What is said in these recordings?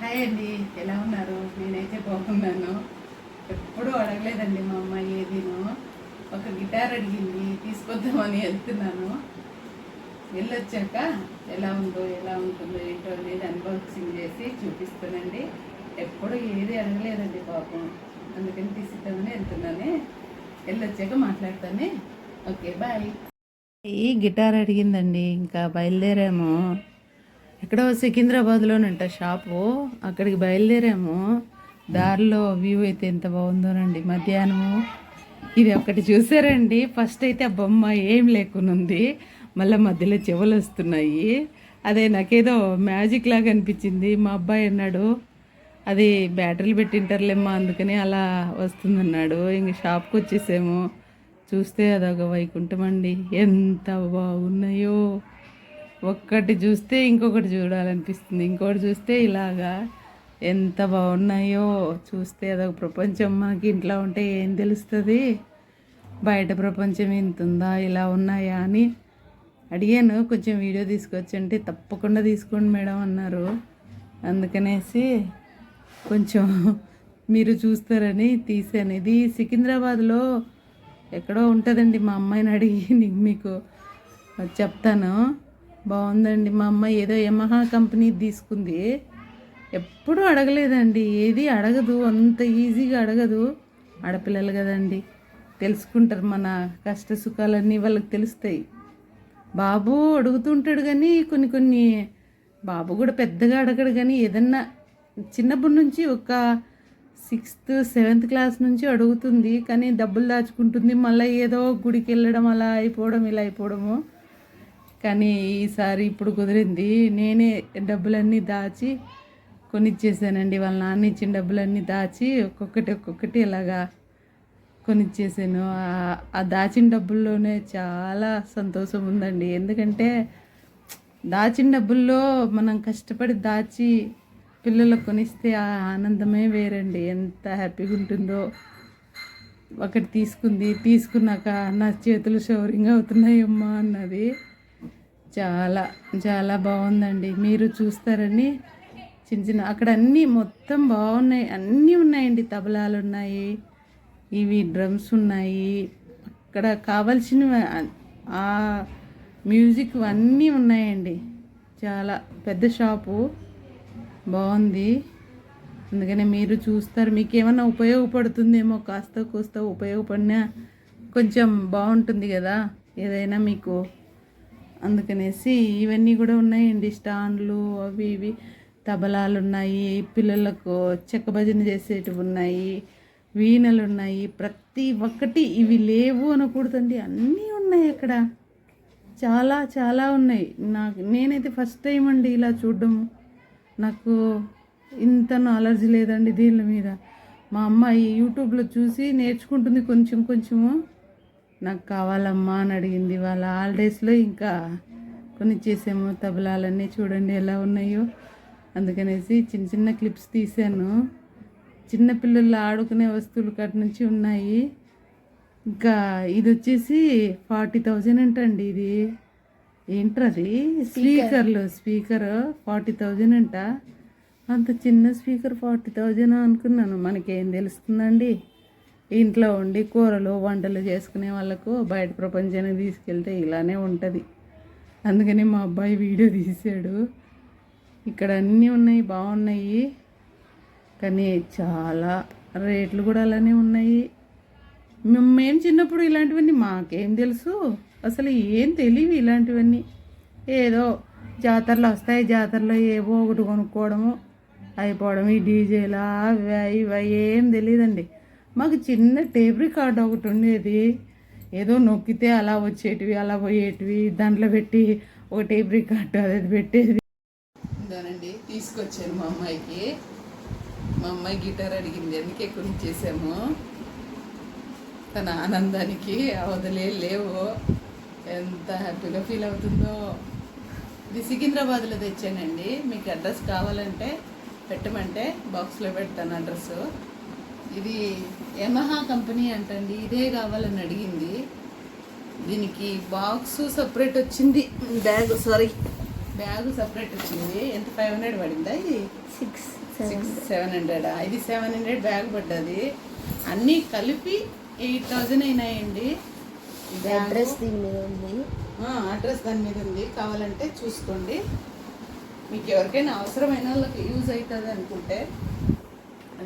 Hi అండి ఎలా ఉన్నారు? నేనైతే బాగున్నాను. ఎప్పుడూ అడగలేదండి మా అమ్మ ఏదీను. ఒక గిటార్ అడిగింది తీసుకొద్దామని వెళ్తున్నాను. వెళ్ళొచ్చాక ఎలా ఉందో ఎలా ఉంటుందో ఏంటో అనేది అన్బాక్సింగ్ చేసి చూపిస్తానండి. ఎప్పుడు ఏది అడగలేదండి పాపం. అందుకని తీసుకుందామని వెళ్తున్నాను. వెళ్ళొచ్చాక మాట్లాడతానే. Okay bye. ఈ గిటార్ అడిగిందండి ఇంకా బయలుదేరాము. ఎక్కడో సికింద్రాబాద్లోనంట షాపు. అక్కడికి బయలుదేరాము. దారిలో వ్యూ అయితే ఎంత బాగుందోనండి మధ్యాహ్నము. ఇది ఒకటి చూసారండి. ఫస్ట్ అయితే ఆ బొమ్మ ఏం లేకునుంది. మళ్ళీ మధ్యలో చెవులు వస్తున్నాయి. అదే నాకేదో మ్యాజిక్ లాగా అనిపించింది. మా అబ్బాయి అన్నాడు అది బ్యాటరీలు పెట్టింటారులేమ్మా అందుకని అలా వస్తుందన్నాడు. ఇంక షాప్కి వచ్చేసాము. చూస్తే అదొక వైకుంఠం అండి. ఎంత బాగున్నాయో. ఒక్కటి చూస్తే ఇంకొకటి చూడాలనిపిస్తుంది. ఇంకొకటి చూస్తే ఇలాగా ఎంత బాగున్నాయో చూస్తే అదొక ప్రపంచం మనకి ఇంట్లో ఉంటే ఏం తెలుస్తుంది? బయట ప్రపంచం ఇంత ఉందా? ఇలా ఉన్నాయా అని అడిగాను. కొంచెం వీడియో తీసుకొచ్చంటే తప్పకుండా తీసుకోండి మేడం అన్నారు. అందుకనేసి కొంచెం మీరు చూస్తారని తీసాను. ఇది సికింద్రాబాద్లో ఎక్కడో ఉంటుందండి మా అమ్మాయిని అడిగి నీకు మీకు చెప్తాను. బాగుందండి. మా అమ్మ ఏదో యమహా కంపెనీ తీసుకుంది. ఎప్పుడూ అడగలేదండి. ఏది అడగదు. అంత ఈజీగా అడగదు. ఆడపిల్లలు కదండి. తెలుసుకుంటారు మన కష్ట సుఖాలన్నీ వాళ్ళకి తెలుస్తాయి. బాబు అడుగుతుంటాడు కానీ కొన్ని కొన్ని బాబు కూడా పెద్దగా అడగడు కానీ ఏదన్నా చిన్నప్పటి నుంచి ఒక సిక్స్త్ సెవెంత్ క్లాస్ నుంచి అడుగుతుంది. కానీ డబ్బులు దాచుకుంటుంది. మళ్ళీ ఏదో గుడికి వెళ్ళడం అలా అయిపోవడం ఇలా అయిపోవడము. కానీ ఈసారి ఇప్పుడు కుదిరింది. నేనే డబ్బులన్నీ దాచి కొనిచ్చేసానండి. వాళ్ళ నాన్న ఇచ్చిన డబ్బులన్నీ దాచి ఒక్కొక్కటి ఒక్కొక్కటి ఇలాగా కొనిచ్చేసాను. ఆ- దాచిన డబ్బుల్లోనే చాలా సంతోషం ఉందండి. ఎందుకంటే దాచిన డబ్బుల్లో మనం కష్టపడి దాచి పిల్లలకు కొనిస్తే ఆ ఆనందమే వేరండి. ఎంత హ్యాపీగా ఉంటుందో. ఒకటి తీసుకుంది తీసుకున్నాక నా చేతులు షవరింగ్ అవుతున్నాయమ్మా అన్నది. చాలా చాలా బాగుందండి. మీరు చూస్తారని చిన్న చిన్న అక్కడ అన్నీ మొత్తం బాగున్నాయి. అన్నీ ఉన్నాయండి. తబలాలు ఉన్నాయి ఇవి డ్రమ్స్ ఉన్నాయి. అక్కడ కావాల్సినవి ఆ మ్యూజిక్ అన్నీ ఉన్నాయండి. చాలా పెద్ద షాపు బాగుంది. అందుకనే మీరు చూస్తారు. మీకు ఏమన్నా ఉపయోగపడుతుందేమో కాస్త కూస్త ఉపయోగపడినా కొంచెం బాగుంటుంది కదా. ఏదైనా మీకు అందుకనేసి ఇవన్నీ కూడా ఉన్నాయండి. స్టాండ్లు అవి ఇవి తబలాలు ఉన్నాయి పిల్లలకు చెక్క భజన చేసేటివి ఉన్నాయి వీణలు ఉన్నాయి. ప్రతి ఒక్కటి ఇవి లేవు అనకూడదండి. అన్నీ ఉన్నాయి అక్కడ. చాలా చాలా ఉన్నాయి. నాకు నేనైతే ఫస్ట్ టైం అండి ఇలా చూడడం. నాకు ఇంత నాలెడ్జ్ లేదండి దీని మీద. మా అమ్మాయి యూట్యూబ్లో చూసి నేర్చుకుంటుంది కొంచెం కొంచెము. నాకు కావాలమ్మా అని అడిగింది. వాళ్ళ హాలిడేస్లో ఇంకా కొన్ని చేసాము తబలాలన్నీ చూడండి ఎలా ఉన్నాయో. అందుకనేసి చిన్న చిన్న క్లిప్స్ తీసాను చిన్నపిల్లలు ఆడుకునే వస్తువులు కట్ నుంచి ఉన్నాయి. ఇంకా ఇది వచ్చేసి ఫార్టీ థౌజండ్ అంటండి ఇది. ఏంటది స్పీకర్లు స్పీకర్ ఫార్టీ థౌజండ్ అంట. అంత చిన్న స్పీకర్ ఫార్టీ థౌజండ్ అనుకున్నాను. మనకేం తెలుస్తుందండి? ఇంట్లో ఉండి కూరలు వంటలు చేసుకునే వాళ్ళకు బయట ప్రపంచానికి తీసుకెళ్తే ఇలానే ఉంటుంది. అందుకని మా అబ్బాయి వీడియో తీశాడు ఇక్కడ అన్నీ ఉన్నాయి బాగున్నాయి. కానీ చాలా రేట్లు కూడా అలానే ఉన్నాయి. మేము చిన్నప్పుడు ఇలాంటివన్నీ మాకేం తెలుసు? అసలు ఏం తెలియవు ఇలాంటివన్నీ? ఏదో జాతరలు వస్తాయి జాతరలో ఏవో ఒకటి కొనుక్కోవడము అయిపోవడం ఈ డీజేలా అవి ఇవి ఏం తెలియదండి. మాకు చిన్న టేప్ రికార్డ్ ఒకటి ఉండేది. ఏదో నొక్కితే అలా వచ్చేటివి అలా పోయేటివి. దాంట్లో పెట్టి ఒక టేప్ రికార్డ్ అది పెట్టేది. దానండి తీసుకొచ్చాను మా అమ్మాయికి. మా అమ్మాయి గిటార్ అడిగింది అందుకే కొనిచ్చేసాము తన ఆనందానికి అవదలే లేవు. ఎంత హ్యాపీగా ఫీల్ అవుతుందో. ఇది సికింద్రాబాద్లో తెచ్చానండి. మీకు అడ్రస్ కావాలంటే పెట్టమంటే బాక్స్లో పెడతాను అడ్రస్ ఇది యమహా కంపెనీ అంటండి. ఇదే కావాలని అడిగింది. దీనికి బాక్స్ సపరేట్ వచ్చింది. Bag sorry. బ్యాగ్ సపరేట్ వచ్చింది. ఎంత? ఫైవ్ హండ్రెడ్ పడిందా ఇది? సిక్స్ సిక్స్ సెవెన్ హండ్రెడా ఇది సెవెన్ హండ్రెడ్ బ్యాగ్ పడ్డది. అన్నీ కలిపి ఎయిట్ థౌజండ్ అయినాయండి. అడ్రస్ దీని మీద ఉంది. అడ్రస్ దాని మీద ఉంది. కావాలంటే చూసుకోండి. మీకు ఎవరికైనా అవసరమైన వాళ్ళకి యూజ్ అవుతుంది అనుకుంటే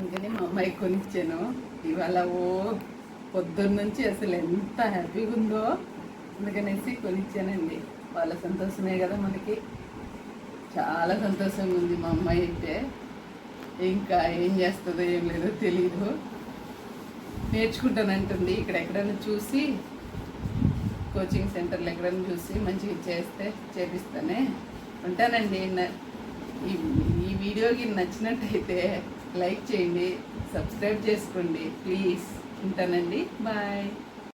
అందుకని మా అమ్మాయి కొనిచ్చాను. ఇవాళ ఓ పొద్దున్న నుంచి అసలు ఎంత హ్యాపీగా ఉందో అందుకనేసి కొనిచ్చానండి. వాళ్ళ సంతోషమే కదా మనకి. చాలా సంతోషంగా ఉంది మా అమ్మాయి అయితే. ఇంకా ఏం చేస్తుందో ఏం లేదో తెలీదు. నేర్చుకుంటానంటుంది ఇక్కడ ఎక్కడైనా చూసి కోచింగ్ సెంటర్లు ఎక్కడైనా చూసి మంచిగా చేస్తే చేపిస్తానే ఉంటానండి. ఈ ఈ వీడియోకి నచ్చినట్టయితే లైక్ చేయండి సబ్స్క్రైబ్ చేసుకోండి ప్లీజ్. ఉంటానండి. బాయ్.